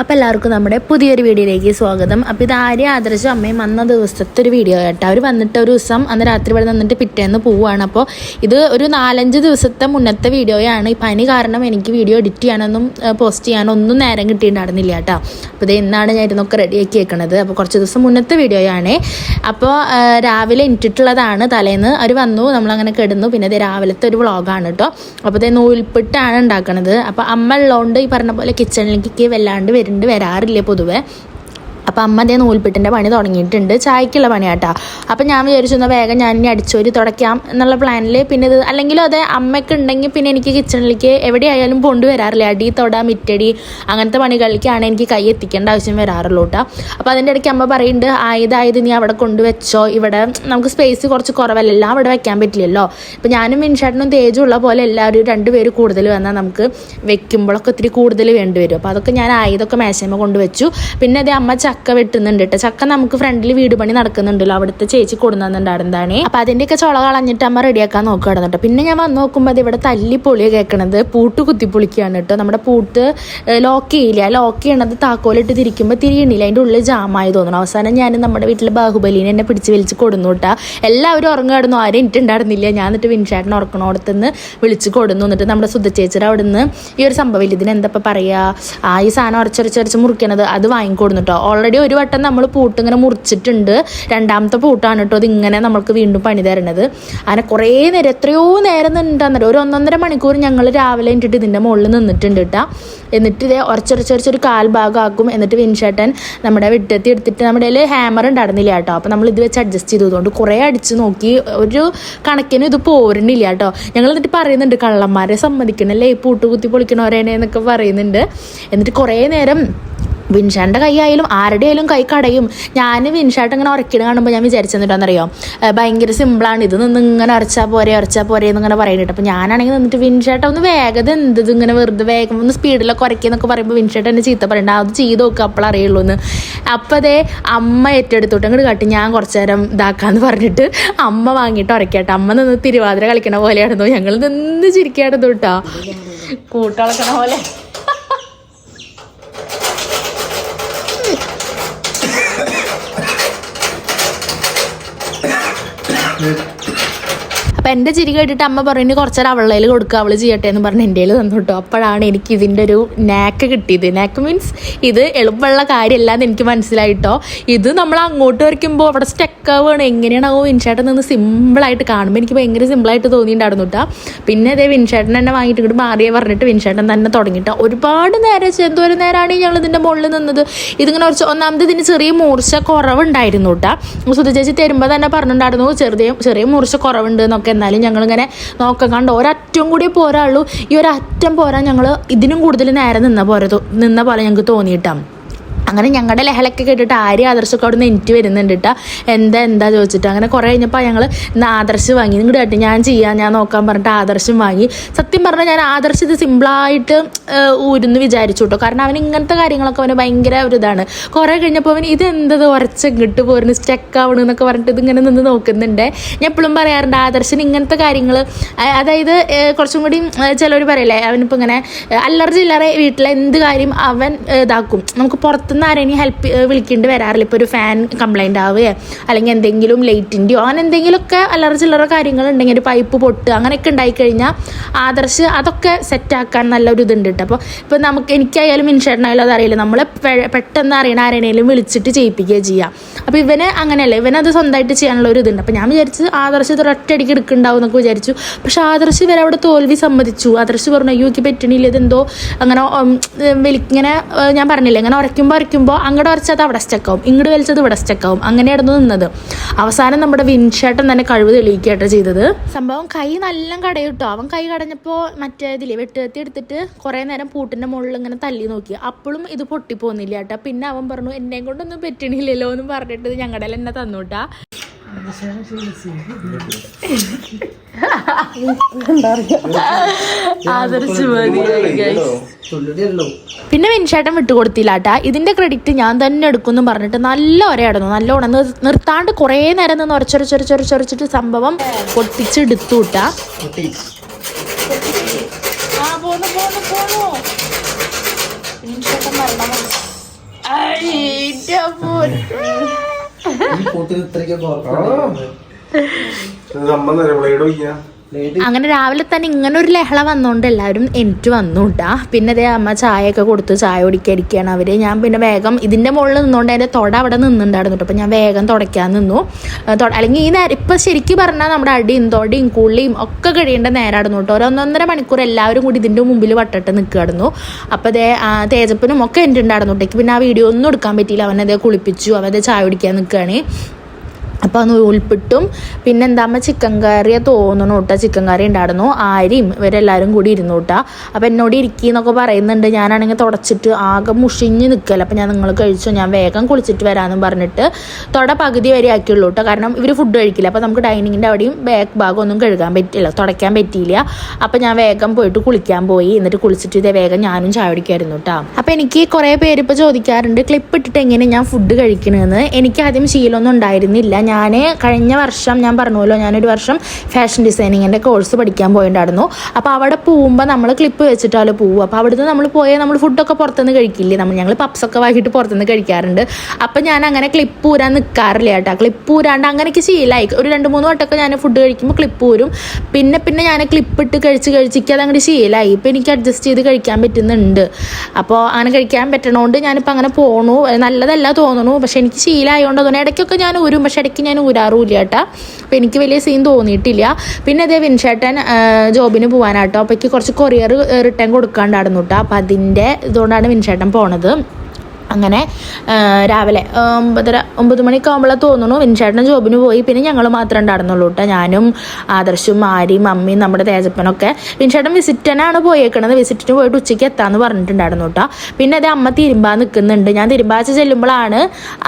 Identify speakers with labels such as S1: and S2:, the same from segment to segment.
S1: അപ്പോൾ എല്ലാവർക്കും നമ്മുടെ പുതിയൊരു വീഡിയോയിലേക്ക് സ്വാഗതം. അപ്പോൾ ഇത് ആര്യ ആദർശം അമ്മയും വന്ന ദിവസത്തെ ഒരു വീഡിയോ കേട്ടോ അവർ വന്നിട്ട് ഒരു ദിവസം അന്ന് രാത്രി ഇവിടെ നിന്നിട്ട് പിറ്റേന്ന് പോവുകയാണ് അപ്പോൾ ഇത് ഒരു നാലഞ്ച് ദിവസത്തെ മുന്നത്തെ വീഡിയോയാണ് ഈ പനി കാരണം എനിക്ക് വീഡിയോ എഡിറ്റ് ചെയ്യാനൊന്നും പോസ്റ്റ് ചെയ്യാനൊന്നും നേരം കിട്ടിയിട്ടുണ്ടായിരുന്നില്ല കേട്ടോ. അപ്പോൾ ഇത് എന്നാണ് ഞാൻ ഇരുന്നൊക്കെ റെഡിയാക്കി വെക്കണത്. അപ്പോൾ കുറച്ച് ദിവസം മുന്നത്തെ വീഡിയോയാണ് അപ്പോൾ രാവിലെ ഇട്ടിട്ടുള്ളതാണ് തലേന്ന് അവർ വന്നു. നമ്മളങ്ങനെ കിടന്നു. പിന്നെ ഇത് രാവിലത്തെ ഒരു വ്ളോഗാണ് കേട്ടോ അപ്പോൾ ഇത് നൂൽപ്പിട്ടാണ് ഉണ്ടാക്കണത്. അപ്പോൾ അമ്മ ഉള്ളതുകൊണ്ട് ഈ പറഞ്ഞ പോലെ കിച്ചണിലേക്ക് വല്ലാണ്ട് വരുന്നുണ്ട് വരാറില്ല പൊതുവെ? അപ്പം അമ്മ അതേ നൂൽപ്പിട്ടിന്റെ പണി തുടങ്ങിയിട്ടുണ്ട്. ചായക്കുള്ള പണിയാട്ടാ. അപ്പം ഞാൻ വിചാരിച്ചു എന്നാൽ വേഗം ഞാൻ ഇനി അടിച്ചോരി തുടയ്ക്കാം എന്നുള്ള പ്ലാനിൽ പിന്നെ ഇത് അല്ലെങ്കിലും അതെ അമ്മയ്ക്ക് ഉണ്ടെങ്കിൽ പിന്നെ എനിക്ക് കിച്ചണിലേക്ക് എവിടെയായാലും പോണ്ട് വരാറില്ല അടി തൊട മിറ്റടി അങ്ങനത്തെ പണികളിലേക്കാണ് എനിക്ക് കൈ എത്തിക്കേണ്ട ആവശ്യം വരാറുള്ളൂ കേട്ടോ അപ്പോൾ അതിന്റെ ഇടയ്ക്ക് അമ്മ പറയുന്നുണ്ട് ആയതായത് നീ അവിടെ കൊണ്ടുവച്ചോ. ഇവിടെ നമുക്ക് സ്പേസ് കുറച്ച് കുറവല്ല? എല്ലാം അവിടെ വെക്കാൻ പറ്റില്ലല്ലോ. ഇപ്പം ഞാനും മിൻഷാട്ടിനും തേജുള്ള പോലെ എല്ലാവരും രണ്ടുപേര് കൂടുതൽ വന്നാൽ നമുക്ക് വെക്കുമ്പോഴൊക്കെ ഒത്തിരി കൂടുതൽ വേണ്ടി വരും. അപ്പോൾ അതൊക്കെ ഞാൻ ആയതൊക്കെ മേശമ കൊണ്ടുവച്ചു. പിന്നെ അതേ അമ്മ ചക്ക വെട്ടുന്നുണ്ട് കേട്ടോ ചക്ക നമുക്ക് ഫ്രണ്ടിൽ വീട് പണി നടക്കുന്നുണ്ടല്ലോ. അവിടുത്തെ ചേച്ചി കൊടുന്നുണ്ടായിരുന്നതാണേ അപ്പൊ അതിന്റെ ഒക്കെ ചുള കളഞ്ഞിട്ട് അമ്മ റെഡിയാക്കാൻ നോക്കുകയാണ് കേട്ടോ പിന്നെ ഞാൻ വന്ന് നോക്കുമ്പോൾ അത് ഇവിടെ തല്ലി പൊളിയ കേൾക്കണത് പൂട്ട് കുത്തി പൊളിക്കുകയാണ് കേട്ടോ നമ്മുടെ പൂട്ട് ലോക്ക് ചെയ്യില്ല? ലോക്ക് ചെയ്യണത് താക്കോലിട്ട് തിരിക്കുമ്പോൾ തിരിയണില്ല അതിന്റെ ഉള്ളിൽ ജാമായി തോന്നുന്നു അവസാനം ഞാൻ നമ്മുടെ വീട്ടിലെ ബാഹുബലിനെ എന്നെ പിടിച്ച് വലിച്ച് കൊടുന്നു കേട്ടാ എല്ലാവരും ഉറങ്ങായിരുന്നു ആരും എനിക്കുണ്ടായിരുന്നില്ല ഞാൻ എന്നിട്ട് വിൻഷാട്ടിനെ ഉറക്കണോടത്തുനിന്ന് വിളിച്ച് കൊടുന്നു. എന്നിട്ട് നമ്മുടെ സുധച്ചേച്ചിയുടെ അവിടെ നിന്ന് ഈ ഒരു സംഭവം ഇല്ല? ഇതിന് എന്താ ഇപ്പം പറയുക ആ ഈ സാധനം ഉറച്ചൊരച്ചൊരച്ച് മുറിക്കണത് അത് വാങ്ങിക്കൊടുന്നു കേട്ടോ ഓൾറെഡി ഒരു വട്ടം നമ്മൾ പൂട്ട് ഇങ്ങനെ മുറിച്ചിട്ടുണ്ട്. രണ്ടാമത്തെ പൂട്ടാണ് കേട്ടോ. ഇങ്ങനെ നമ്മൾക്ക് വീണ്ടും പണി തരണത്. അങ്ങനെ കുറേ നേരം എത്രയോ നേരം നിന്നിട്ടാന്നറിയോ ഒരു ഒന്നൊന്നര മണിക്കൂർ ഞങ്ങൾ രാവിലെ ഇട്ടിട്ട് ഇതിന്റെ മുകളിൽ നിന്നിട്ടുണ്ട് കേട്ടാ. എന്നിട്ട് ഇതേ ഉറച്ചൊരച്ചൊരച്ചൊരു കാൽ ഭാഗമാക്കും. എന്നിട്ട് വിൻഷേട്ടൻ നമ്മുടെ വിട്ടത്തി എടുത്തിട്ട് നമ്മുടെ കയ്യിൽ ഹാമർ ഉണ്ടായിരുന്നില്ല കേട്ടോ. അപ്പോൾ നമ്മൾ ഇത് വെച്ച് അഡ്ജസ്റ്റ് ചെയ്തതുകൊണ്ട് കുറേ അടിച്ച് നോക്കി. ഒരു കണക്കിന് ഇത് പോരുന്നില്ല കേട്ടോ. ഞങ്ങൾ എന്നിട്ട് പറയുന്നുണ്ട് കള്ളന്മാരെ സമ്മതിക്കണല്ലേ? ഈ പൂട്ട് കുത്തി പൊളിക്കണവരേനെ എന്നൊക്കെ പറയുന്നുണ്ട്. എന്നിട്ട് കുറേ നേരം വിൻഷാന്റെ കൈ ആയാലും ആരുടെ ആയാലും കൈ കടയും. ഞാൻ വിൻഷാട്ട് ഇങ്ങനെ ഉറക്കിട കാണുമ്പോൾ ഞാൻ വിചാരിച്ചെന്നിട്ടാണെന്നറിയോ ഭയങ്കര സിമ്പിളാണ് ഇത് നിന്ന് ഇങ്ങനെ ഉറച്ചാൽ പോരെ ഉറച്ചാൽ പോരെ എന്നിങ്ങനെ പറയുന്നുണ്ട് അപ്പോൾ ഞാനാണെങ്കിൽ നിന്നിട്ട് വിൻഷാട്ട ഒന്ന് വേഗത എന്ത് ഇങ്ങനെ വെറുതെ വേഗം ഒന്ന് സ്പീഡിലൊക്കെ ഉറക്കിയെന്നൊക്കെ പറയുമ്പോൾ വിൻഷാട്ട് എന്നെ ചീത്ത പറയണ്ട. അത് ചെയ്ത് നോക്കുക അപ്പോൾ അറിയുള്ളൂ എന്ന്. അപ്പോൾ അതേ അമ്മ ഏറ്റെടുത്തോട്ട് അങ്ങോട്ട് കാട്ടി. ഞാൻ കുറച്ച് നേരം ഇതാക്കാന്ന് പറഞ്ഞിട്ട് അമ്മ വാങ്ങിയിട്ട് ഉറക്കട്ടെ അമ്മ നിന്ന് തിരുവാതിര കളിക്കണ പോലെയായിരുന്നു ഞങ്ങൾ നിന്ന് ചിരിക്കായിരുന്നു കേട്ടോ. കൂട്ടളക്കണ പോലെ. അപ്പം എന്റെ ചിരി കേട്ടിട്ട് അമ്മ പറഞ്ഞു കുറച്ചേരം അവളയിൽ കൊടുക്കുക അവൾ ചെയ്യട്ടെ എന്ന് പറഞ്ഞ് എന്റെ തന്നു കേട്ടോ. അപ്പോഴാണ് എനിക്ക് ഇതിന്റെ ഒരു നാക്ക് കിട്ടിയത്. നാക്ക് മീൻസ് ഇത് എളുപ്പമുള്ള കാര്യമല്ല എന്ന് എനിക്ക് മനസ്സിലായിട്ടോ. ഇത് നമ്മൾ അങ്ങോട്ട് വരയ്ക്കുമ്പോൾ അവിടെ സ്റ്റക്ക് ആവുകയാണ്. എങ്ങനെയാണോ വിൻഷേട്ടൻ നിന്ന് സിമ്പിളായിട്ട് കാണുമ്പോൾ എനിക്ക് ഭയങ്കര സിമ്പിളായിട്ട് തോന്നിയിട്ടുണ്ടായിരുന്നു കേട്ടോ. പിന്നെ അതേ വിൻഷേട്ടൻ തന്നെ വാങ്ങിയിട്ട് ഇങ്ങോട്ട് മാറിയെ പറഞ്ഞിട്ട് വിൻഷേട്ടൻ തന്നെ തുടങ്ങിയിട്ട് ഒരുപാട് നേരം എന്തോരം നേരമാണ് ഞങ്ങൾ ഇതിന്റെ മുകളിൽ നിന്നത്. ഇതിങ്ങനെ കുറച്ച് ഒന്നാമത് ഇതിന് ചെറിയ മൂർച്ച കുറവുണ്ടായിരുന്നു കേട്ടോ. സുധ ചേച്ചി തരുമ്പോൾ തന്നെ പറഞ്ഞിട്ടുണ്ടായിരുന്നു ചെറിയ ചെറിയ മൂർച്ച കുറവുണ്ട് എന്നൊക്കെ എന്നാലും ഞങ്ങളിങ്ങനെ നോക്കാൻ കണ്ട്? ഒരറ്റം കൂടി പോരാള്ളൂ ഈ ഒരറ്റം പോരാൻ ഞങ്ങൾ ഇതിനും കൂടുതൽ നേരെ നിന്ന പോലെ നിന്ന പോലെ ഞങ്ങൾക്ക് തോന്നിയിട്ടാണ് അങ്ങനെ ഞങ്ങളുടെ ലഹളൊക്കെ കേട്ടിട്ട് ആര്യ ആദർശമൊക്കെ അവിടെ നിന്ന് എനിക്ക് വരുന്നുണ്ട് കേട്ടോ എന്താ എന്താ ചോദിച്ചിട്ട്. അങ്ങനെ കുറേ കഴിഞ്ഞപ്പോൾ ഞങ്ങൾ ഇന്ന് ആദർശ് വാങ്ങി. നിങ്ങളുടെ കേട്ടോ ഞാൻ ചെയ്യാം ഞാൻ നോക്കാൻ പറഞ്ഞിട്ട് ആദർശം വാങ്ങി. സത്യം പറഞ്ഞാൽ ഞാൻ ആദർശ് ഇത് സിമ്പിളായിട്ട് ഊരുന്ന് വിചാരിച്ചു കേട്ടോ കാരണം അവൻ ഇങ്ങനത്തെ കാര്യങ്ങളൊക്കെ അവന് ഭയങ്കര ഒരു ഇതാണ്. കുറേ കഴിഞ്ഞപ്പോൾ ഇത് എന്തത് ഇങ്ങോട്ട് പോരുന്ന സ്റ്റക്ക് ആവണം എന്നൊക്കെ പറഞ്ഞിട്ട് ഇതിങ്ങനെ നിന്ന് നോക്കുന്നുണ്ട്. ഞാൻ എപ്പോഴും പറയാറുണ്ട് ആദർശന് ഇങ്ങനത്തെ കാര്യങ്ങൾ അതായത് കുറച്ചും കൂടി ചിലർ പറയില്ലേ അവനിപ്പോൾ ഇങ്ങനെ അല്ലറ ചില്ലറ വീട്ടിലെ എന്ത് കാര്യം അവൻ ഇതാക്കും. നമുക്ക് പുറത്തുനിന്ന് ആരെങ്കിലും ഹെൽപ്പ് വിളിക്കേണ്ടി വരാറില്ല. ഇപ്പോൾ ഒരു ഫാൻ കംപ്ലൈന്റ് ആവുകയോ അല്ലെങ്കിൽ എന്തെങ്കിലും ലൈറ്റിന്റെയോ അങ്ങനെ എന്തെങ്കിലുമൊക്കെ അല്ലറ ചില്ലറ കാര്യങ്ങൾ ഉണ്ടെങ്കിൽ ഒരു പൈപ്പ് പൊട്ട് അങ്ങനെയൊക്കെ ഉണ്ടായിക്കഴിഞ്ഞാൽ ആദർശ് അതൊക്കെ സെറ്റാക്കാൻ നല്ലൊരു ഇതുണ്ട് കേട്ടോ അപ്പോൾ ഇപ്പോൾ നമുക്ക് എനിക്കായാലും ഇൻഷേട്ടനായാലും അതറിയില്ല നമ്മൾ പെട്ടെന്ന് അറിയണ ആരെയും വിളിച്ചിട്ട് ചെയ്യിപ്പിക്കുക ചെയ്യാം. അപ്പോൾ ഇവന് അങ്ങനെയല്ല ഇവനത് സ്വന്തമായിട്ട് ചെയ്യാനുള്ള ഒരു ഇതുണ്ട്. അപ്പോൾ ഞാൻ വിചാരിച്ച് ആദർശ് ഇത് ഒറ്റയടിക്ക് എടുക്കുന്നുണ്ടാവും എന്നൊക്കെ വിചാരിച്ചു. പക്ഷെ ആദർശ് ഇവരെ അവിടെ തോൽവി സമ്മതിച്ചു. ആദർശ് പറഞ്ഞു അയ്യോ എനിക്ക് പറ്റണില്ല ഇതെന്തോ അങ്ങനെ വലി ഇങ്ങനെ ഞാൻ പറഞ്ഞില്ല ഇങ്ങനെ ഉരയ്ക്കുമ്പോൾ ഉരയ്ക്കുമ്പോൾ അങ്ങോട്ട് വരച്ചത് അവിടെ സ്റ്റക്കാവും ഇങ്ങോട്ട് വലിച്ചത് ഇവിടെ സ്റ്റക്കാവും അങ്ങനെയായിരുന്നു നിന്നത്. അവസാനം നമ്മുടെ വിൻഷേട്ടൻ തന്നെ കഴിവ് തെളിയിക്കുകയാട്ടോ ചെയ്തത്. സംഭവം കൈ നല്ല കടയിട്ടു അവൻ കൈ കടഞ്ഞപ്പോൾ മറ്റേ ഇതിൽ വെട്ടുകത്തി എടുത്തിട്ട് കുറേ നേരം പൂട്ടിന്റെ മുകളിൽ ഇങ്ങനെ തല്ലി നോക്കി. അപ്പോഴും ഇത് പൊട്ടിപ്പോന്നില്ല കേട്ടോ പിന്നെ അവൻ പറഞ്ഞു എന്നെയും കൊണ്ടൊന്നും പറ്റണില്ലല്ലോ എന്ന് പറഞ്ഞിട്ട് ഞങ്ങളുടെ തന്നെ തന്നു കേട്ടാ പിന്നെ വിൻഷേട്ടൻ വിട്ടുകൊടുത്തില്ല കേട്ടാ ഇതിന്റെ ക്രെഡിറ്റ് ഞാൻ തന്നെ എടുക്കുമെന്ന് പറഞ്ഞിട്ട് നല്ല ഒരയായിരുന്നു നല്ലോണം നിർ- നിർത്താണ്ട് കുറേ നേരം നിന്ന് ഉരച്ചൊരച്ചൊരച്ചൊരച്ചിട്ട് സംഭവം പൊട്ടിച്ചെടുത്തു കേട്ടാ ആ പോന്നു പോന്നു പോന്നു.
S2: ഈ കൂട്ടിന് ഇത്രയ്ക്കൊക്കെ.
S3: സംബന്ധം ബ്ലേഡ് വയ്ക്കാം
S2: ലേഡി
S1: അങ്ങനെ രാവിലെ തന്നെ ഇങ്ങനെ ഒരു ലഹള വന്നുകൊണ്ട് എല്ലാവരും എനിക്ക് വന്നുണ്ടാ പിന്നെ അതേ അമ്മ ചായയൊക്കെ കൊടുത്ത് ചായ കുടിക്കാതിരിക്കുകയാണ് അവർ. ഞാൻ പിന്നെ വേഗം ഇതിന്റെ മുകളിൽ നിന്നുകൊണ്ട് എന്റെ തൊട അവിടെ നിന്നുണ്ടായിരുന്നു അപ്പൊ അപ്പം ഞാൻ വേഗം തുടയ്ക്കാൻ നിന്നു. അല്ലെങ്കിൽ ഈ നേരം ഇപ്പം ശരിക്കും പറഞ്ഞാൽ നമ്മുടെ അടിയും തൊടിയും കുള്ളിയും ഒക്കെ കഴിയേണ്ട നേരായിരുന്നു കേട്ടോ ഒരു ഒന്നൊന്നര മണിക്കൂർ എല്ലാവരും കൂടി ഇതിന്റെ മുമ്പിൽ വട്ടിട്ട് നിൽക്കുകയായിരുന്നു അപ്പോൾ അതേ തേജപ്പനും ഒക്കെ എന്റെ ഉണ്ടായിരുന്നു പിന്നെ ആ വീഡിയോ ഒന്നും എടുക്കാൻ പറ്റിയില്ല. അവനതേ കുളിപ്പിച്ചു അവനതേ ചായ കുടിക്കാൻ നിൽക്കുകയാണ്. അപ്പോൾ അന്ന് ഉൾപ്പിട്ടും. പിന്നെ എന്താമ്മ ചിക്കൻ കറിയെ തോന്നണു കേട്ടോ ചിക്കൻ കറി ഉണ്ടായിരുന്നു ആര്യയും ഇവരെല്ലാവരും കൂടി ഇരുന്നു കേട്ടോ അപ്പോൾ എന്നോട് ഇരിക്കുന്നൊക്കെ പറയുന്നുണ്ട്. ഞാനാണെങ്കിൽ തുടച്ചിട്ട് ആകെ മുഷിഞ്ഞ് നിൽക്കല അപ്പോൾ ഞാൻ നിങ്ങൾ കഴിച്ചു? ഞാൻ വേഗം കുളിച്ചിട്ട് വരാമെന്നും പറഞ്ഞിട്ട് തുട പകുതി വരെ ആക്കിയുള്ളൂ കേട്ടോ കാരണം ഇവർ ഫുഡ് കഴിക്കില്ല. അപ്പോൾ നമുക്ക് ഡൈനിങ്ങിന്റെ അവിടെയും ബാക്ക് ഭാഗം ഒന്നും കഴുകാൻ പറ്റില്ല തുടയ്ക്കാൻ പറ്റിയില്ല. അപ്പോൾ ഞാൻ വേഗം പോയിട്ട് കുളിക്കാൻ പോയി. എന്നിട്ട് കുളിച്ചിട്ട് ഇതേ വേഗം ഞാനും ചായ കുടിക്കായിരുന്നു കേട്ടോ അപ്പോൾ എനിക്ക് കുറേ പേര് ഇപ്പോൾ ചോദിക്കാറുണ്ട് ക്ലിപ്പ് ഇട്ടിട്ട് എങ്ങനെ ഞാൻ ഫുഡ് കഴിക്കണമെന്ന് എനിക്ക് ആദ്യം ശീലമൊന്നും ഉണ്ടായിരുന്നില്ല. ഞാൻ കഴിഞ്ഞ വർഷം ഞാൻ പറഞ്ഞല്ലോ ഞാനൊരു വർഷം ഫാഷൻ ഡിസൈനിങ്ങിന്റെ കോഴ്സ് പഠിക്കാൻ പോയിട്ടുണ്ടായിരുന്നു അപ്പോൾ അവിടെ പോകുമ്പോൾ നമ്മൾ ക്ലിപ്പ് വെച്ചിട്ടാലോ പോകും അപ്പോൾ അവിടുന്ന് നമ്മൾ പോയാൽ നമ്മൾ ഫുഡൊക്കെ പുറത്തുനിന്ന് കഴിക്കില്ലേ? നമ്മൾ ഞങ്ങൾ പപ്സൊക്കെ വാങ്ങിയിട്ട് പുറത്തുനിന്ന് കഴിക്കാറുണ്ട്. അപ്പോൾ ഞാൻ അങ്ങനെ ക്ലിപ്പ് ഊരാൻ നിൽക്കാറില്ല കേട്ടോ. ക്ലിപ്പ് ഊരാണ്ട് അങ്ങനെയൊക്കെ ശീലമായി ഒരു രണ്ട് മൂന്ന് വട്ടമൊക്കെ ഞാൻ ഫുഡ് കഴിക്കുമ്പോൾ ക്ലിപ്പ് ഊരും. പിന്നെ പിന്നെ ഞാൻ ക്ലിപ്പ് ഇട്ട് കഴിച്ച് കഴിച്ചിട്ട് അതങ്ങോട്ട് ശീലമായി ഇപ്പം എനിക്ക് അഡ്ജസ്റ്റ് ചെയ്ത് കഴിക്കാൻ പറ്റുന്നുണ്ട്. അപ്പോൾ അങ്ങനെ കഴിക്കാൻ പറ്റണോണ്ട് ഞാനിപ്പോൾ അങ്ങനെ പോണു. നല്ലതല്ല തോന്നുന്നു പക്ഷേ എനിക്ക് ശീലമായതുകൊണ്ട് തോന്നുന്നു ഇടയ്ക്കൊക്കെ ഞാൻ ഊരും. പക്ഷേ ഇടയ്ക്ക് ഞാൻ ഊരാറുമില്ല കേട്ടോ. അപ്പോൾ എനിക്ക് വലിയ സീൻ തോന്നിയിട്ടില്ല. പിന്നെ അതേ വിൻഷേട്ടൻ ജോബിന് പോകാനാട്ടോ അപ്പോൾ എനിക്ക് കുറച്ച് കൊറിയർ റിട്ടേൺ കൊടുക്കാണ്ടായിരുന്നു കേട്ടോ. അപ്പോൾ അതിന്റെ ഇതുകൊണ്ടാണ് വിൻഷേട്ടൻ പോണത്. അങ്ങനെ രാവിലെ ഒമ്പതര ഒമ്പത് മണിയൊക്കെ ആകുമ്പോഴേ തോന്നുന്നു വിൻചേട്ടൻ ജോബിന് പോയി. പിന്നെ ഞങ്ങൾ മാത്രമേ ഉണ്ടായിരുന്നുള്ളൂ കേട്ടോ ഞാനും ആദർശും ആര്യയും അമ്മയും നമ്മുടെ തേജപ്പനൊക്കെ വിൻചേട്ടൻ വിസിറ്റനാണ് പോയേക്കണത്. വിസിറ്റിന് പോയിട്ട് ഉച്ചയ്ക്ക് എത്താമെന്ന് പറഞ്ഞിട്ടുണ്ടായിരുന്നു കേട്ടോ പിന്നെ അത് അമ്മ തിരുമ്പാ നിൽക്കുന്നുണ്ട് ഞാൻ തിരുമ്പാച്ച ചെല്ലുമ്പോഴാണ്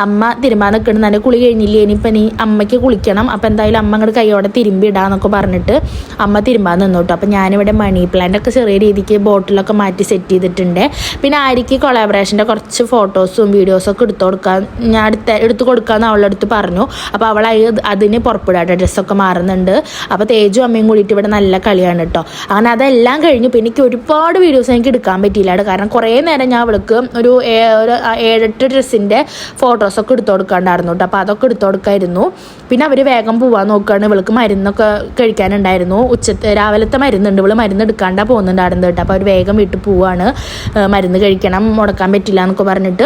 S1: അമ്മ തിരുമ്പാ നിൽക്കുന്നത് എന്റെ കുളി കഴിഞ്ഞില്ലേ? ഇനിയിപ്പോൾ നീ അമ്മയ്ക്ക് കുളിക്കണം. അപ്പോൾ എന്തായാലും അമ്മ അങ്ങോട്ട് കൈയോടെ തിരുമ്പി ഇടാന്നൊക്കെ പറഞ്ഞിട്ട് അമ്മ തിരുമ്പാൻ നിന്നു കേട്ടോ അപ്പോൾ ഞാനിവിടെ മണി പ്ലാന്റ് ഒക്കെ ചെറിയ രീതിക്ക് ബോട്ടിലൊക്കെ മാറ്റി സെറ്റ് ചെയ്തിട്ടുണ്ട്. പിന്നെ ആര്യക്ക് കൊളാബറേഷന്റെ കുറച്ച് ഫോട്ടോസും വീഡിയോസും ഒക്കെ എടുത്തു കൊടുക്കാൻ ഞാൻ എടുത്ത് എടുത്തു കൊടുക്കാമെന്ന് അവളുടെ അടുത്ത് പറഞ്ഞു. അപ്പോൾ അവൾ അത് അതിന് പുറപ്പെടാട്ടോ. ഡ്രസ്സൊക്കെ മാറുന്നുണ്ട്. അപ്പോൾ തേജും അമ്മയും കൂടിയിട്ട് ഇവിടെ നല്ല കളിയാണ് കേട്ടോ അങ്ങനെ അതെല്ലാം കഴിഞ്ഞു പിന്നെ എനിക്ക് ഒരുപാട് വീഡിയോസ് എനിക്ക് എടുക്കാൻ പറ്റിയില്ല കാരണം കുറേ നേരം ഞാൻ അവൾക്ക് ഒരു ഒരു ഏഴെട്ട് ഡ്രസ്സിന്റെ ഫോട്ടോസൊക്കെ എടുത്തു കൊടുക്കാണ്ടായിരുന്നു കേട്ടോ അപ്പോൾ അതൊക്കെ എടുത്തു കൊടുക്കായിരുന്നു. പിന്നെ അവർ വേഗം പോവാൻ നോക്കുകയാണ്. ഇവൾക്ക് മരുന്നൊക്കെ കഴിക്കാനുണ്ടായിരുന്നു. ഉച്ചത്തെ രാവിലത്തെ മരുന്നുണ്ട്. ഇവൾ മരുന്ന് എടുക്കാണ്ടാണ് പോകുന്നുണ്ടായിരുന്നു കേട്ടോ അപ്പോൾ അവർ വേഗം വീട്ടിൽ പോവാണ്. മരുന്ന് കഴിക്കണം മുടക്കാൻ പറ്റില്ല എന്നൊക്കെ പറഞ്ഞിട്ട്.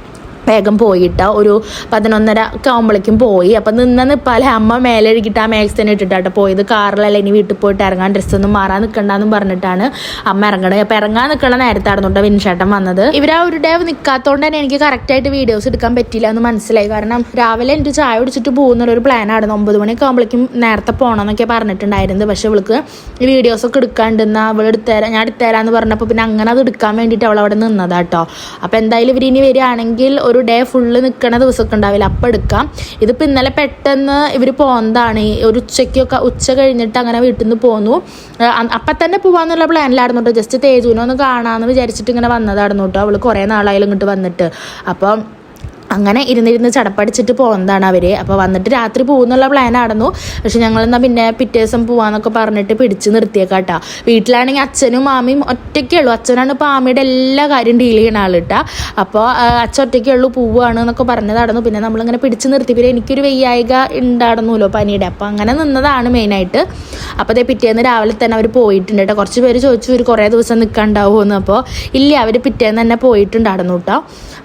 S1: വേഗം പോയിട്ട. ഒരു പതിനൊന്നര ഒക്കെ ആകുമ്പോഴേക്കും പോയി. അപ്പം നിന്ന് നിപ്പാലെ അമ്മ മേലെ എഴുകിയിട്ട് ആ മാക്സ് തന്നെ ഇട്ടിട്ടാട്ടോ പോയത്. കാറിലല്ല ഇനി വീട്ടിൽ പോയിട്ട് ഇറങ്ങാൻ ഡ്രസ്സൊന്നും മാറാൻ നിൽക്കണ്ടെന്നും പറഞ്ഞിട്ടാണ് അമ്മ ഇറങ്ങണത്. അപ്പം ഇറങ്ങാൻ നിൽക്കണ നേരത്തായിരുന്നു കേട്ടോ വിൻഷേട്ടൻ വന്നത്. ഇവർ ആ ഒരു ഡേ നിൽക്കാത്തതുകൊണ്ട് തന്നെ എനിക്ക് കറക്റ്റായിട്ട് വീഡിയോസ് എടുക്കാൻ പറ്റില്ല എന്ന് മനസ്സിലായി. കാരണം രാവിലെ എനിക്ക് ചായ കുടിച്ചിട്ട് പോകുന്ന ഒരു പ്ലാനായിരുന്നു ഒമ്പത് മണിയൊക്കെ ആകുമ്പോഴേക്കും നേരത്തെ പോകണം എന്നൊക്കെ പറഞ്ഞിട്ടുണ്ടായിരുന്നത്. പക്ഷെ അവൾക്ക് ഈ വീഡിയോസൊക്കെ എടുക്കാണ്ടെന്ന് അവൾ എടുത്തുതരാം ഞാൻ എടുത്തുതരാമെന്ന് പറഞ്ഞപ്പോൾ പിന്നെ അങ്ങനെ അത് എടുക്കാൻ വേണ്ടിയിട്ട് അവൾ അവിടെ നിന്നതാട്ടോ. അപ്പോൾ എന്തായാലും ഇവർ ഇനി വരികയാണെങ്കിൽ ഒരു ഡേ ഫുള്ള് നിൽക്കണ ദിവസമൊക്കെ ഉണ്ടാവില്ല. അപ്പം എടുക്കാം. ഇതിപ്പോൾ ഇന്നലെ പെട്ടെന്ന് ഇവർ പോകുന്നതാണ് ഒരു ഉച്ചയ്ക്കൊക്കെ ഉച്ച കഴിഞ്ഞിട്ട് അങ്ങനെ വീട്ടിൽ നിന്ന് പോന്നു അപ്പം തന്നെ പോകാമെന്നുള്ള പ്ലാനിലായിരുന്നു കേട്ടോ ജസ്റ്റ് തേജുവിനെ ഒന്ന് കാണാമെന്ന് വിചാരിച്ചിട്ട് ഇങ്ങനെ വന്നതായിരുന്നു കേട്ടോ അവൾ കുറേ നാളായാലും ഇങ്ങോട്ട് വന്നിട്ട്. അപ്പം അങ്ങനെ ഇരുന്നിരുന്ന് ചടപ്പടിച്ചിട്ട് പോകുന്നതാണ് അവർ അപ്പോൾ വന്നിട്ട് രാത്രി പോകുന്നുള്ള പ്ലാൻ ആയിരുന്നു പക്ഷെ ഞങ്ങൾ എന്നാൽ പിന്നെ പിറ്റേ ദിവസം പോവാന്നൊക്കെ പറഞ്ഞിട്ട് പിടിച്ച് നിർത്തിയേക്കാട്ടാ. വീട്ടിലാണെങ്കിൽ അച്ഛനും മാമിയും ഒറ്റയ്ക്കേ ഉള്ളൂ. അച്ഛനാണ് ഇപ്പോൾ ആമയുടെ എല്ലാ കാര്യം ഡീൽ ചെയ്യുന്ന ആളിട്ടാ. അപ്പോൾ അച്ഛൻ ഒറ്റയ്ക്കേ ഉള്ളൂ പോവുകയാണ് എന്നൊക്കെ പറഞ്ഞതായിരുന്നു പിന്നെ നമ്മളിങ്ങനെ പിടിച്ച് നിർത്തി. പിന്നെ എനിക്കൊരു വെയ്യായിക ഉണ്ടായിരുന്നല്ലോ പനിയുടെ. അപ്പോൾ അങ്ങനെ നിന്നതാണ് മെയിനായിട്ട് അപ്പോൾ അതേ പിറ്റേന്ന് രാവിലെ തന്നെ അവർ പോയിട്ടുണ്ട് കേട്ടോ കുറച്ച് പേര് ചോദിച്ചു ഒരു കുറേ ദിവസം നിൽക്കാണ്ടാവുമെന്ന് അപ്പോൾ ഇല്ല അവർ പിറ്റേന്ന് തന്നെ പോയിട്ടുണ്ടായിരുന്നു കേട്ടോ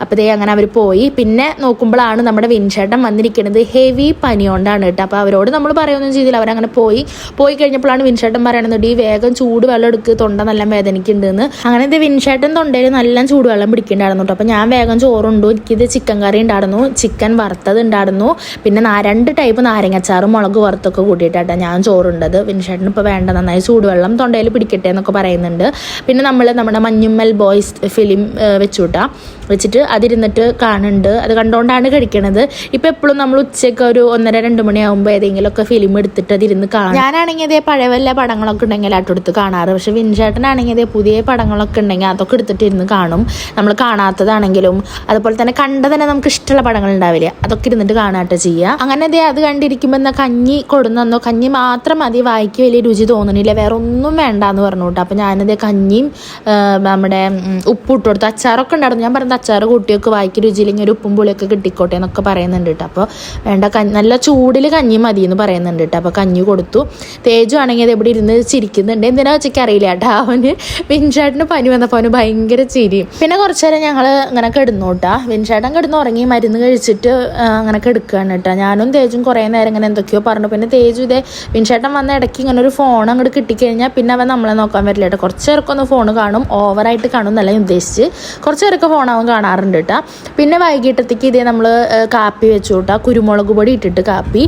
S1: അപ്പോൾ അതേ അങ്ങനെ അവർ പോയി. പിന്നെ നോക്കുമ്പോഴാണ് നമ്മുടെ വിൻചേട്ടൻ വന്നിരിക്കുന്നത് ഹെവി പനി കൊണ്ടാണ് കേട്ടോ. അപ്പോൾ അവരോട് നമ്മൾ പറയുകയൊന്നും ചെയ്തില്ല. അവരങ്ങനെ പോയി. പോയി കഴിഞ്ഞപ്പോഴാണ് വിൻചേട്ടൻ പറയണത് ഈ വേഗം ചൂട് വെള്ളം എടുക്ക്. തൊണ്ട നല്ല വേദനയ്ക്കുണ്ടെന്ന് അങ്ങനെ ഇത് വിൻചേട്ടൻ തൊണ്ടയിൽ നല്ല ചൂട് വെള്ളം പിടിക്കുന്നുണ്ടായിരുന്നു കേട്ടോ. അപ്പോൾ ഞാൻ വേഗം ചോറുണ്ടു. എനിക്കിത് ചിക്കൻ കറി ഉണ്ടായിരുന്നു. ചിക്കൻ വറുത്തത് ഉണ്ടായിരുന്നു. പിന്നെ രണ്ട് ടൈപ്പ് നാരങ്ങച്ചാറും മുളക് വറുത്തൊക്കെ കൂട്ടിയിട്ടാണ് ഞാൻ ചോറുണ്ടത്. വിൻചേട്ടൻ ഇപ്പോൾ വേണ്ട നന്നായി ചൂടുവെള്ളം തൊണ്ടയിൽ പിടിക്കട്ടെ എന്നൊക്കെ പറയുന്നുണ്ട്. പിന്നെ നമ്മൾ നമ്മുടെ മഞ്ഞുമ്മൽ ബോയ്സ് ഫിലിം വെച്ചുവിട്ടാ വെച്ചിട്ട് അതിരുന്നിട്ട് കാണുന്നുണ്ട്. അത് കണ്ടുകൊണ്ടാണ് കഴിക്കണത്. ഇപ്പൊ എപ്പോഴും നമ്മൾ ഉച്ചയ്ക്ക് ഒരു ഒന്നര രണ്ട് മണിയാകുമ്പോൾ ഏതെങ്കിലുമൊക്കെ ഫിലിം എടുത്തിട്ട് അതിരുന്ന് കാണും. ഞാനാണെങ്കിൽ അതേ പഴയ വല്ല പടങ്ങളൊക്കെ ഉണ്ടെങ്കിൽ അട്ടെടുത്ത് കാണാറ്. പക്ഷെ വിൻചേട്ടനാണെങ്കിൽ അതേ പുതിയ പടങ്ങളൊക്കെ ഉണ്ടെങ്കിൽ അതൊക്കെ എടുത്തിട്ട് ഇരുന്ന് കാണും. നമ്മൾ കാണാത്തതാണെങ്കിലും അതുപോലെ തന്നെ കണ്ട തന്നെ നമുക്ക് ഇഷ്ടമുള്ള പടങ്ങൾ ഉണ്ടാവില്ല അതൊക്കെ ഇരുന്നിട്ട് കാണാട്ടോ ചെയ്യുക. അങ്ങനെ അതേ അത് കണ്ടിരിക്കുമ്പോൾ എന്നാൽ കഞ്ഞി കൊടുന്നോ കഞ്ഞി മാത്രം മതി. വായിക്ക് വലിയ രുചി തോന്നണില്ല വേറെ ഒന്നും വേണ്ട എന്ന് പറഞ്ഞു അപ്പം ഞാനത് കഞ്ഞിയും നമ്മുടെ ഉപ്പ് ഇട്ട് കൊടുത്തു. അച്ചാറൊക്കെ ഉണ്ടായിരുന്നു. ഞാൻ പറഞ്ഞത് അച്ചാറ് കുട്ടികൾക്ക് വായിക്ക് രുചിയില്ലെങ്കിൽ ഒരു ഉപ്പും പുളിയൊക്കെ കിട്ടിക്കോട്ടെ എന്നൊക്കെ പറയുന്നുണ്ട് കേട്ടോ. അപ്പോൾ വേണ്ട ക നല്ല ചൂടിൽ കഞ്ഞി മതി എന്ന് പറയുന്നുണ്ട് കേട്ടോ. അപ്പോൾ കഞ്ഞി കൊടുത്തു. തേജു ആണെങ്കിൽ അത് എവിടെ ഇരുന്ന് ചിരിക്കുന്നുണ്ട്. എന്തിനാ വെച്ചൊക്കെ അറിയില്ല കേട്ടോ. അവന് വിൻചേട്ടന് പനി വന്നപ്പോൾ അവന് ഭയങ്കര ചിരി. പിന്നെ കുറച്ച് നേരം ഞങ്ങൾ ഇങ്ങനെ കിടന്നു കേട്ടാ. വിൻചേട്ടൻ കിടന്ന് ഉറങ്ങി മരുന്ന് കഴിച്ചിട്ട് അങ്ങനെ കിടക്കുകയാണ് കേട്ടോ. ഞാനും തേജും കുറേ നേരം ഇങ്ങനെ എന്തൊക്കെയോ പറഞ്ഞു. പിന്നെ തേജു ഇതേ വിൻചേട്ടൻ വന്ന ഇടയ്ക്ക് ഇങ്ങനെ ഒരു ഫോൺ അങ്ങോട്ട് കിട്ടിക്കഴിഞ്ഞാൽ പിന്നെ അവൻ നമ്മളെ നോക്കാൻ വരില്ല കേട്ടോ. കുറച്ച് പേർക്കൊന്ന് ഫോൺ കാണും ഓവറായിട്ട് കാണും എന്നല്ല ഉദ്ദേശിച്ച് കുറച്ച് പേരൊക്കെ ഫോൺ അവൻ കാണാറുണ്ട് കേട്ടോ. പിന്നെ വൈകിട്ടത്തേക്ക് ഇതേ നമ്മൾ കാപ്പി വെച്ചു കേട്ടോ കുരുമുളക് പൊടി ഇട്ടിട്ട് കാപ്പി.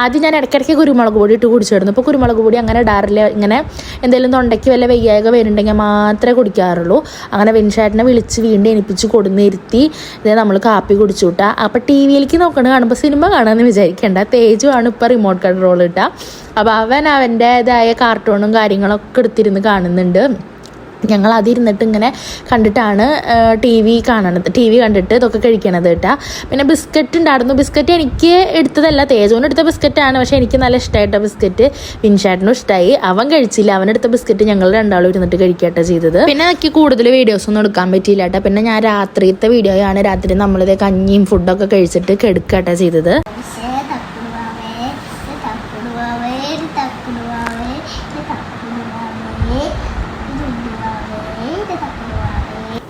S1: ആദ്യം ഞാൻ ഇടയ്ക്കിടയ്ക്ക് കുരുമുളക് പൊടി ഇട്ട് കുടിച്ചിരുന്നു. ഇപ്പോൾ കുരുമുളക് പൊടി അങ്ങനെ ഇടാറില്ല. ഇങ്ങനെ എന്തെങ്കിലും തൊണ്ടയ്ക്ക് വല്ല വയ്യായക വരുന്നുണ്ടെങ്കിൽ മാത്രമേ കുടിക്കാറുള്ളൂ. അങ്ങനെ വെൻഷാട്ടിനെ വിളിച്ച് വീണ്ടും എനിപ്പിച്ച് കൊടുന്നിരുത്തി ഇതേ നമ്മൾ കാപ്പി കുടിച്ചു അപ്പോൾ ടി വിയിലേക്ക് നോക്കണ കാണുമ്പോൾ സിനിമ കാണാമെന്ന് വിചാരിക്കേണ്ട. തേജു ആണ് ഇപ്പോൾ റിമോട്ട് കൺട്രോൾ ഇട്ടാ. അപ്പോൾ അവൻ അവന്റെതായ കാർട്ടൂണും കാര്യങ്ങളൊക്കെ എടുത്തിരുന്ന് കാണുന്നുണ്ട്. ഞങ്ങൾ അതിരുന്നിട്ട് ഇങ്ങനെ കണ്ടിട്ടാണ് ടി വി കാണണത്. ടി വി കണ്ടിട്ട് ഇതൊക്കെ കഴിക്കണത് കേട്ടാ. പിന്നെ ബിസ്ക്കറ്റ് ഉണ്ടായിരുന്നു ബിസ്ക്കറ്റ് എനിക്ക് എടുത്തതല്ല. തേജോന് എടുത്ത ബിസ്ക്കറ്റാണ്. പക്ഷേ എനിക്ക് നല്ല ഇഷ്ടമായിട്ട ബിസ്ക്കറ്റ് വിൻഷാട്ടിനും ഇഷ്ടമായി അവൻ കഴിച്ചില്ല. അവനെടുത്ത ബിസ്ക്കറ്റ് ഞങ്ങൾ രണ്ടാളും ഇരുന്നിട്ട് കഴിക്കട്ടെ ചെയ്തത്. പിന്നെ എനിക്ക് കൂടുതൽ വീഡിയോസ് ഒന്നും എടുക്കാൻ പറ്റിയില്ല കേട്ടോ. പിന്നെ ഞാൻ രാത്രിയത്തെ വീഡിയോയാണ് രാത്രി നമ്മളിത് കഞ്ഞിയും ഫുഡൊക്കെ കഴിച്ചിട്ട് കെടുക്കട്ടെ ചെയ്തത്.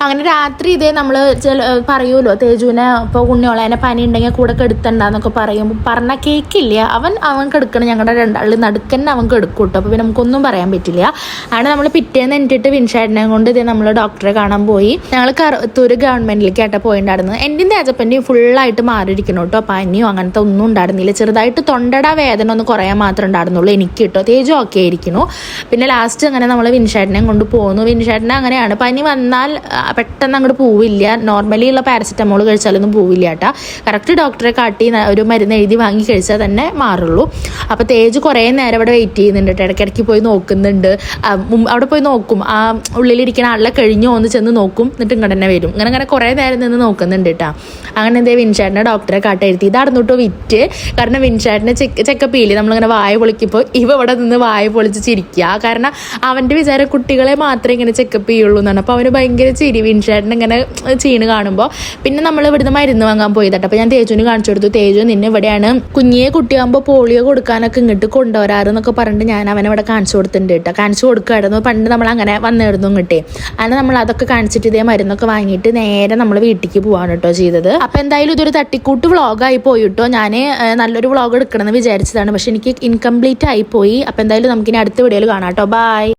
S1: അങ്ങനെ രാത്രി ഇതേ നമ്മൾ പറയുമല്ലോ തേജുവിനെ ഇപ്പോൾ ഉണ്ണിയോളേനെ പനി ഉണ്ടെങ്കിൽ കൂടെ കെടുത്തണ്ടെന്നൊക്കെ പറയും. പറഞ്ഞ കേക്കില്ല? അവൻ അവൻ കെടുക്കണം. ഞങ്ങളുടെ രണ്ടാളിൽ നടുക്കന്നെ അവൻ കെടുക്കും കേട്ടോ അപ്പോൾ പിന്നെ നമുക്കൊന്നും പറയാൻ പറ്റില്ല. അങ്ങനെ നമ്മൾ പിറ്റേന്ന് എന്നിട്ട് വിൻഷാടിനെ കൊണ്ട് ഇതേ നമ്മൾ ഡോക്ടറെ കാണാൻ പോയി. ഞങ്ങൾ കറുത്തൂർ ഗവൺമെന്റിലേക്ക് ആയിട്ട് പോയിണ്ടായിരുന്നു എന്റെയും തേജപ്പന്റെയും ഫുള്ളായിട്ട് മാറിയിരിക്കണം കേട്ടോ പനിയോ അങ്ങനത്തെ ഒന്നും ഉണ്ടായിരുന്നില്ല. ചെറുതായിട്ട് തൊണ്ടട വേദന ഒന്ന് കുറയാൻ മാത്രമേ ഉണ്ടായിരുന്നുള്ളൂ എനിക്ക് കേട്ടോ തേജു ഓക്കെ ആയിരിക്കുന്നു പിന്നെ ലാസ്റ്റ് അങ്ങനെ നമ്മൾ വിൻഷാടിനെ കൊണ്ട് പോകുന്നു വിൻഷാടിനെ അങ്ങനെയാണ്. പനി വന്നാൽ പെട്ടെന്ന് അങ്ങോട്ട് പോവില്ല. നോർമലി ഉള്ള പാരസെറ്റമോൾ കഴിച്ചാലൊന്നും പോവില്ല കേട്ടോ കറക്റ്റ് ഡോക്ടറെ കാട്ടി ഒരു മരുന്ന് എഴുതി വാങ്ങി കഴിച്ചാൽ തന്നെ മാറുള്ളൂ. അപ്പോൾ തേജ് കുറേ നേരം അവിടെ വെയിറ്റ് ചെയ്യുന്നുണ്ട് കേട്ടോ ഇടയ്ക്കിടയ്ക്ക് പോയി നോക്കുന്നുണ്ട്. അവിടെ പോയി നോക്കും. ആ ഉള്ളിലിരിക്കുന്ന ആളെ കഴിഞ്ഞോ ഒന്ന് ചെന്ന് നോക്കും. എന്നിട്ട് ഇങ്ങനെ തന്നെ വരും. അങ്ങനെ അങ്ങനെ കുറേ നേരം നിന്ന് നോക്കുന്നുണ്ട് കേട്ടോ അങ്ങനെ എന്തേ വിൻചാട്ടിനെ ഡോക്ടറെ കേട്ടോ വിറ്റ്. കാരണം വിൻചാട്ടിനെ ചെക്ക് ചെക്കപ്പ് ചെയ്യില്ലേ? നമ്മളിങ്ങനെ വായ പൊളിക്കുമ്പോൾ ഇവ ഇവിടെ നിന്ന് വായ പൊളിച്ച് ചിരിക്കുക കാരണം അവന്റെ വിചാരം കുട്ടികളെ മാത്രമേ ഇങ്ങനെ ചെക്കപ്പ് ചെയ്യുള്ളൂ എന്നാണ്. അപ്പോൾ അവന് ഭയങ്കര ചിരി വിൻചാട്ടിന് ഇങ്ങനെ ചീണ് കാണുമ്പോൾ പിന്നെ നമ്മൾ ഇവിടുന്ന് മരുന്ന് വാങ്ങാൻ പോയി തട്ടെ അപ്പോൾ ഞാൻ തേജുവിന് കാണിച്ചു കൊടുത്തു. തേജു നിന്നെ ഇവിടെയാണ്. കുഞ്ഞിയെ കുട്ടിയാകുമ്പോൾ പോളിയോ കൊടുക്കാനൊക്കെ ഇങ്ങോട്ട് കൊണ്ടുവരാറെന്നൊക്കെ പറഞ്ഞിട്ട് ഞാൻ അവനെ ഇവിടെ കാണിച്ചു കൊടുത്തിട്ടുണ്ട് കേട്ടോ കാണിച്ചു കൊടുക്കുമായിരുന്നു പണ്ട് നമ്മൾ അങ്ങനെ വന്നിരുന്നു ഇങ്ങോട്ടേ. അങ്ങനെ നമ്മൾ അതൊക്കെ കാണിച്ചിട്ട് ഇതേ മരുന്നൊക്കെ വാങ്ങിയിട്ട് നേരെ നമ്മൾ വീട്ടിലേക്ക് പോവാണ് കേട്ടോ ചെയ്തത്. അപ്പോൾ എന്തായാലും ഇതൊരു തട്ടിക്കൂട്ട് വ്ളോഗായി പോയി കേട്ടോ ഞാൻ നല്ലൊരു വ്ളോഗ് എടുക്കണമെന്ന് വിചാരിച്ചതാണ്. പക്ഷെ എനിക്ക് ഇൻകംപ്ലീറ്റ് ആയി പോയി. അപ്പോൾ എന്തായാലും നമുക്കിനി അടുത്ത വീഡിയോയിൽ കാണാം കേട്ടോ ബൈ